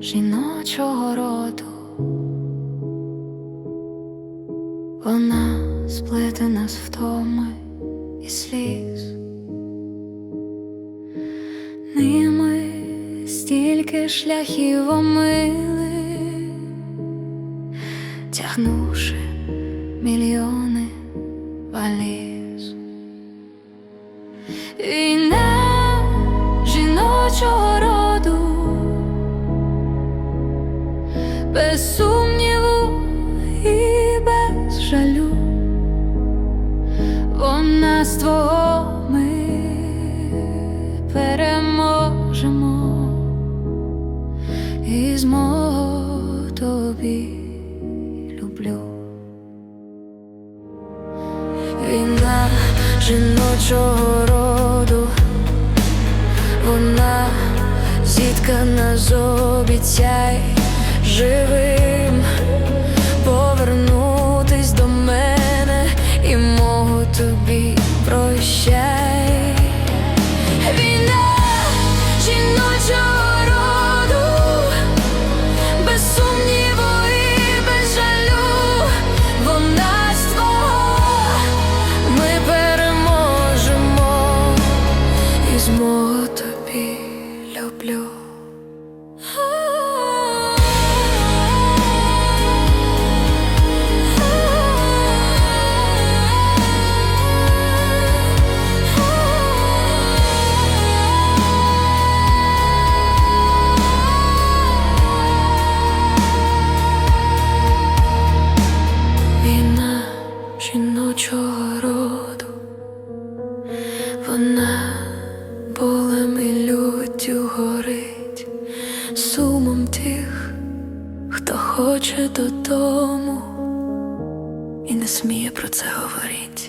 жіночого роду. Вона сплетена з втоми і сліз. Ними стільки шляхів омили, тягнувши мільйони валіз. Без сумніву і без жалю, вона з твого ми переможемо. І з мого тобі люблю. Війна жіночого роду, вона зіткана з обіцяй живим жіночого роду, вона болем і люттю горить, сумом тих, хто хоче додому і не сміє про це говорити.